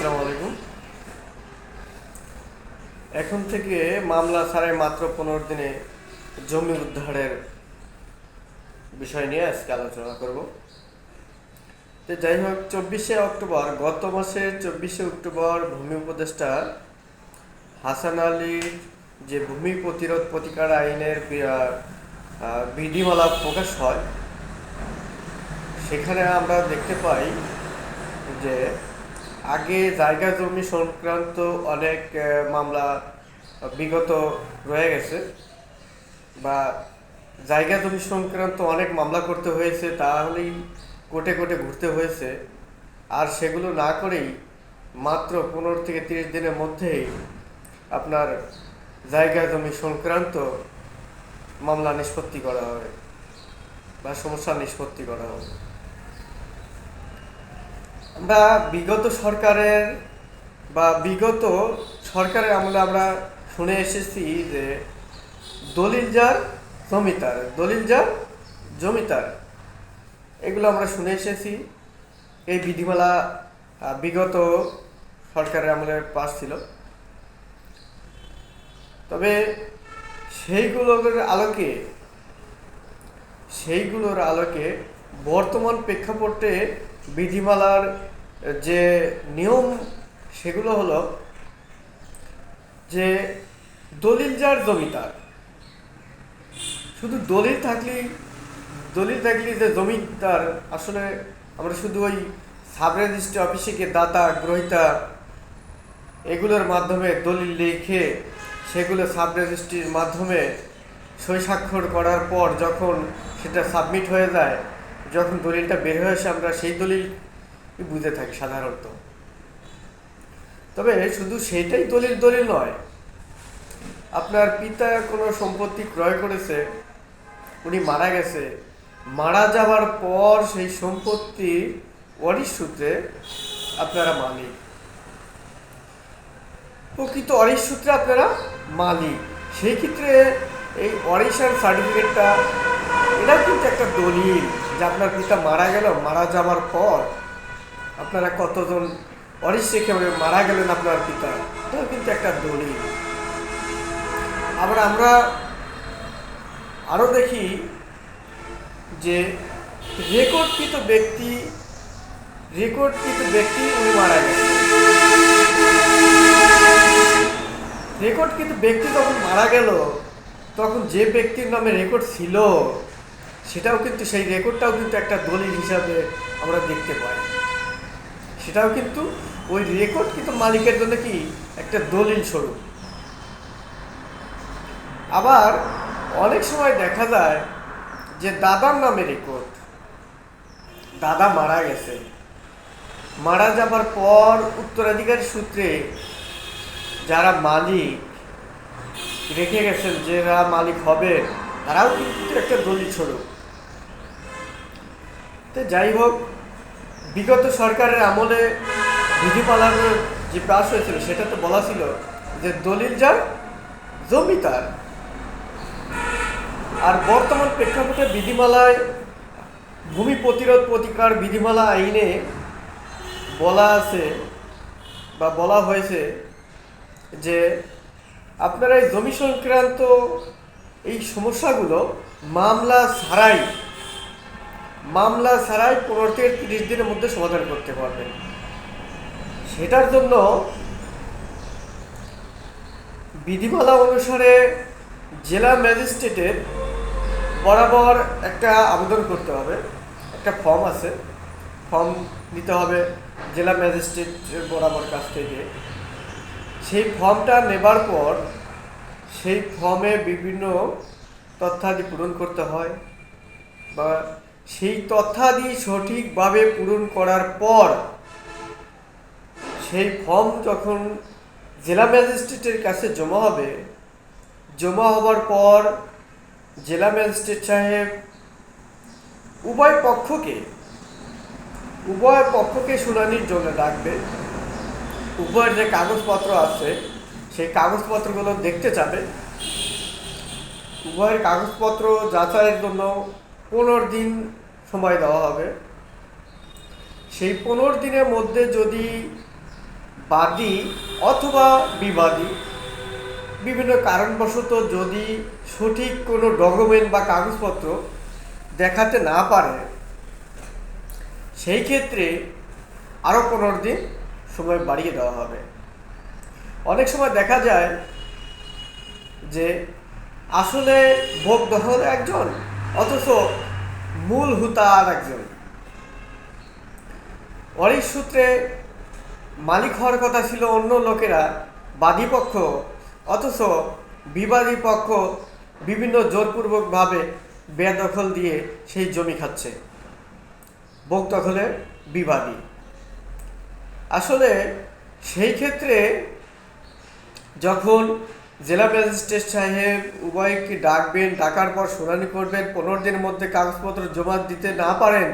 আসসালামু আলাইকুম। এখন থেকে মামলা ছাড়াই মাত্র পনেরো দিনে জমি উদ্ধারের বিষয় নিয়ে আজকে আলোচনা করব। তো যাই হোক, চব্বিশে অক্টোবর, গত মাসে চব্বিশে অক্টোবর ভূমি উপদেষ্টা হাসান আলীর যে ভূমি প্রতিরোধ প্রতিকার আইনের বিধিমালা প্রকাশ হয়, সেখানে আমরা দেখতে পাই যে আগে জায়গা জমি সংক্রান্ত অনেক মামলা বিগত রয়ে গেছে বা জায়গা জমি সংক্রান্ত অনেক মামলা করতে হয়েছে, তাহলেই কোটে কোটে ঘুরতে হয়েছে। আর সেগুলো না করেই মাত্র পনেরো থেকে তিরিশ দিনের মধ্যেই আপনার জায়গা জমি সংক্রান্ত মামলা নিষ্পত্তি করা হবে বা সমস্যা নিষ্পত্তি করা হবে। আমরা বিগত সরকারের বা বিগত সরকারের আমলে আমরা শুনে এসেছি যে দলিল যার জমিতার দলিল যার জমিতার এগুলো আমরা শুনে এসেছি। এই বিধিমালা বিগত সরকারের আমলে পাস ছিল। তবে সেইগুলোর আলোকে সেইগুলোর আলোকে বর্তমান প্রেক্ষাপটে বিধিমালার যে নিয়ম, সেগুলো হলো যে দলিল যার জমিদার শুধু দলিল থাকলেই দলিল থাকলেই যে জমিদার আসলে আমরা শুধু ওই সাব রেজিস্ট্রি অফিসে গিয়ে দাতা, গ্রহিতা, এগুলোর মাধ্যমে দলিল লিখে সেগুলো সাব রেজিস্ট্রির মাধ্যমে সই স্বাক্ষর করার পর যখন সেটা সাবমিট হয়ে যায় যখন দলিলটা বের হয়ে আসে আমরা সেই দলিল বুঝে থাকি সাধারণত। তবে শুধু সেটাই দলিল দলিল নয়, আপনার পিতা কোনো সম্পত্তি ক্রয় করেছে, উনি মারা গেছে, মারা যাওয়ার পর সেই সম্পত্তি ওয়ারিশ সূত্রে আপনারা মালিক। প্রকৃত অরিশ সূত্রে আপনারা মালিক। সেই ক্ষেত্রে এই অরিশার সার্টিফিকেটটা এটা কিন্তু একটা দলিল যে আপনার পিতা মারা গেল, মারা যাওয়ার পর আপনারা কতজন অরিশ মারা গেলেন আপনার পিতা? এটাও কিন্তু একটা দলিল। আবার আমরা আরও দেখি যে রেকর্ডকৃত ব্যক্তি রেকর্ডকৃত ব্যক্তি উনি মারা গেছেন রেকর্ড কিন্তু ব্যক্তি যখন মারা গেল, তখন যে ব্যক্তির নামে রেকর্ড ছিল সেটাও কিন্তু সেই রেকর্ডটাও কিন্তু একটা দলিল হিসাবে আমরা দেখতে পাই। সেটাও কিন্তু ওই রেকর্ড কিন্তু মালিকের জন্য কি একটা দলিল স্বরূপ। আবার অনেক সময় দেখা যায় যে দাদার নামে রেকর্ড। দাদা মারা গেছে। মারা যাবার পর উত্তরাধিকারী সূত্রে যারা মালিক রেখে গেছেন যারা মালিক হবে তারাও কিন্তু একটা দলিল স্বরূপ। তো যাই হোক, বিগত সরকারের আমলে বিধিমালার যে পাস হয়েছিল, সেটা তো বলা ছিল যে দলিল যার, জমি তার। আর বর্তমান প্রেক্ষাপটে বিধিমালায় ভূমি প্রতিরোধ প্রতিকার বিধিমালা আইনে বলা আছে বা বলা হয়েছে যে আপনারা এই জমি সংক্রান্ত এই সমস্যাগুলো মামলা ছাড়াই মামলা ছাড়াই পনেরো থেকে তিরিশ দিনের মধ্যে সমাধান করতে পারবেন সেটার জন্য বিধিমালা অনুসারে জেলা ম্যাজিস্ট্রেটের বরাবর একটা আবেদন করতে হবে। একটা ফর্ম আছে। ফর্ম নিতে হবে জেলা ম্যাজিস্ট্রেটের বরাবর কাছ থেকে। সেই ফর্মটা নেবার পর সেই ফর্মে বিভিন্ন তথ্যাদি পূরণ করতে হয় বা সেই তথ্যাদি সঠিকভাবে পূরণ করার পর, সেই ফর্ম যখন জেলা ম্যাজিস্ট্রেটের কাছে জমা হবে, জমা হবার পর জেলা ম্যাজিস্ট্রেট সাহেব উভয় পক্ষকে উভয় পক্ষকে শুনানির জন্য ডাকবে। উভয়ের যে কাগজপত্র আছে, সেই কাগজপত্রগুলো দেখতে যাবে উভয়ের কাগজপত্র যাচাইয়ের জন্য পনেরো দিন সময় দেওয়া হবে। সেই পনেরো দিনের মধ্যে যদি বাদী অথবা বিবাদী, বিভিন্ন কারণবশত যদি সঠিক কোনো ডকুমেন্ট বা কাগজপত্র দেখাতে না পারে, সেই ক্ষেত্রে আরও পনেরো দিন সময় বাড়িয়ে দেওয়া হবে। অনেক সময় দেখা যায় যে আসলে ভোগ দখল একজন অথচ মূল হুতা আর একজন। অনেক সূত্রে মালিক হওয়ার কথা ছিল অন্য লোকেরা, বাদী পক্ষ। অথচ বিবাদী পক্ষ বিভিন্ন জোরপূর্বকভাবে বেদখল দিয়ে সেই জমি খাচ্ছে। ভোগ দখলে বিবাদী। আসলে সেই ক্ষেত্রে যখন জেলা ম্যাজিস্ট্রেট সাহেব উভয়কে ডাকবেন, ডাকার পর শুনানি করবেন, পনেরো দিনের মধ্যে কাগজপত্র জমা দিতে না পারেন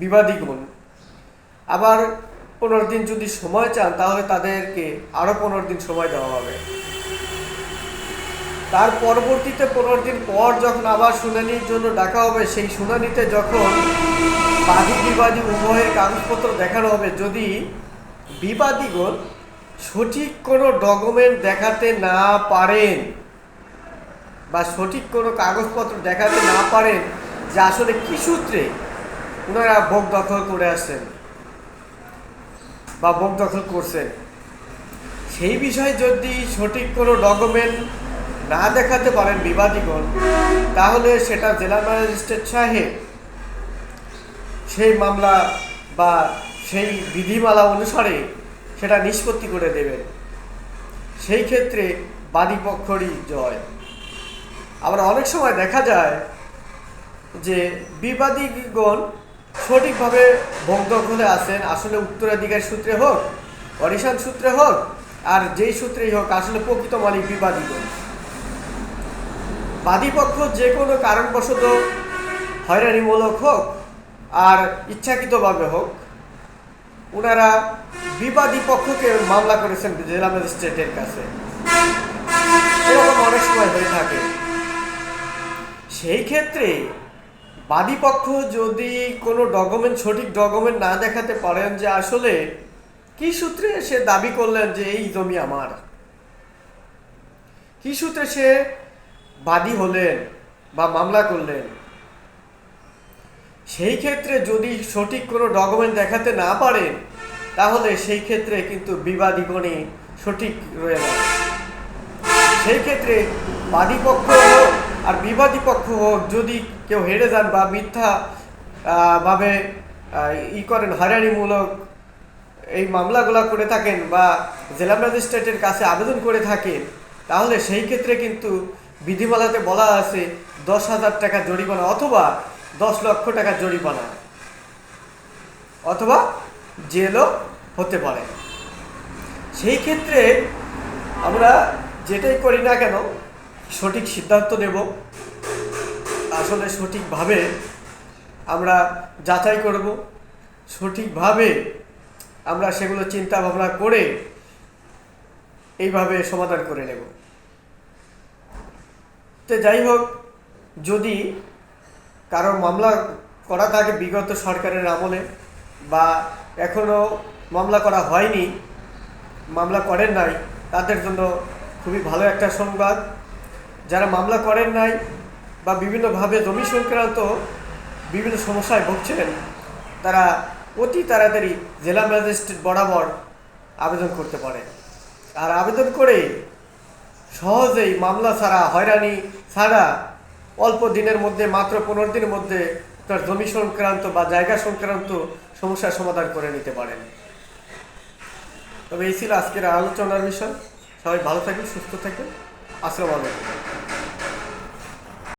বিবাদীগণ আবার পনেরো দিন যদি সময় চান, তাহলে তাদেরকে আরও পনেরো দিন সময় দেওয়া হবে। তার পরবর্তীতে পনেরো দিন পর যখন আবার শুনানির জন্য ডাকা হবে, সেই শুনানিতে যখন বাদী বিবাদী উভয়ের কাগজপত্র দেখানো হবে, যদি বিবাদীগণ সঠিক কোনো ডকুমেন্ট দেখাতে না পারেন বা সঠিক কোনো কাগজপত্র দেখাতে না পারেন, যে আসলে কি সূত্রে ওনারা ভোগ দখল করে আসছেন বা ভোগ দখল করছেন, সেই বিষয়ে যদি সঠিক কোনো ডকুমেন্ট না দেখাতে পারেন বিবাদীগণ, তাহলে সেটা জেলা ম্যাজিস্ট্রেট সাহেব সেই মামলা বা সেই বিধিমালা অনুসারে সেটা নিষ্পত্তি করে দেবেন। সেই ক্ষেত্রে বাদী পক্ষরই জয়। আবার অনেক সময় দেখা যায় যে বিবাদীগণ সঠিকভাবে ভোগ দখলে আসেন আসলে উত্তরাধিকার সূত্রে হোক, অরিশান সূত্রে হোক, আর যেই সূত্রেই হোক, আসলে প্রকৃত মালিক বিবাদীগণ। বাদীপক্ষ যে কোনো কারণবশত হয়রানিমূলক হোক, আর ইচ্ছাকৃতভাবে হোক ওনারা বিবাদী পক্ষকে মামলা করেছেন জেলা ম্যাজিস্ট্রেটের কাছে। এরকম অনেক সময় হয়ে থাকে। সেই ক্ষেত্রে বাদী পক্ষ যদি কোনো ডকুমেন্ট, সঠিক ডকুমেন্ট না দেখাতে পারেন যে আসলে কি সূত্রে সে দাবি করলেন যে এই জমি আমার? কি সূত্রে সে বাদী হলেন বা মামলা করলেন? সেই ক্ষেত্রে যদি সঠিক কোনো ডকুমেন্ট দেখাতে না পারে, তাহলে সেই ক্ষেত্রে কিন্তু বিবাদীগণে সঠিক রয়ে যাবে। সেই ক্ষেত্রে বাদী পক্ষ হোক আর বিবাদী পক্ষ হোক, যদি কেউ হেরে যান বা মিথ্যা ভাবে ই করেন, হয়রানিমূলক এই মামলাগুলো করে থাকেন বা জেলা ম্যাজিস্ট্রেটের কাছে আবেদন করে থাকেন, তাহলে সেই ক্ষেত্রে কিন্তু বিধিমালাতে বলা আছে দশ হাজার টাকা জরিমানা অথবা দশ লক্ষ টাকা জরিমানা। অথবা জেলও হতে পারে। সেই ক্ষেত্রে আমরা যেটাই করি না কেন, সঠিক সিদ্ধান্ত নেব। আসলে সঠিকভাবে আমরা যাচাই করব। সঠিকভাবে আমরা সেগুলো চিন্তা ভাবনা করে এইভাবে সমাধান করে নেব। তো যাই হোক, যদি কারও মামলা করা থাকে বিগত সরকারের আমলে বা এখনও মামলা করা হয়নি, মামলা করেন নাই, তাদের জন্য খুবই ভালো একটা সংবাদ। যারা মামলা করেন নাই বা বিভিন্নভাবে জমি সংক্রান্ত বিভিন্ন সমস্যায় ভুগছেন তারা অতি তাড়াতাড়ি জেলা ম্যাজিস্ট্রেট বরাবর আবেদন করতে পারে। আর আবেদন করে সহজেই মামলা ছাড়া, হয়রানি ছাড়া অল্প দিনের মধ্যে, মাত্র পনেরো দিনের মধ্যে তার জমি সংক্রান্ত বা জায়গা সংক্রান্ত সমস্যার সমাধান করে নিতে পারেন। তবে এই ছিল আজকের আলোচনার বিষয়। সবাই ভালো থাকবেন, সুস্থ থাকবেন। আসসালামু আলাইকুম।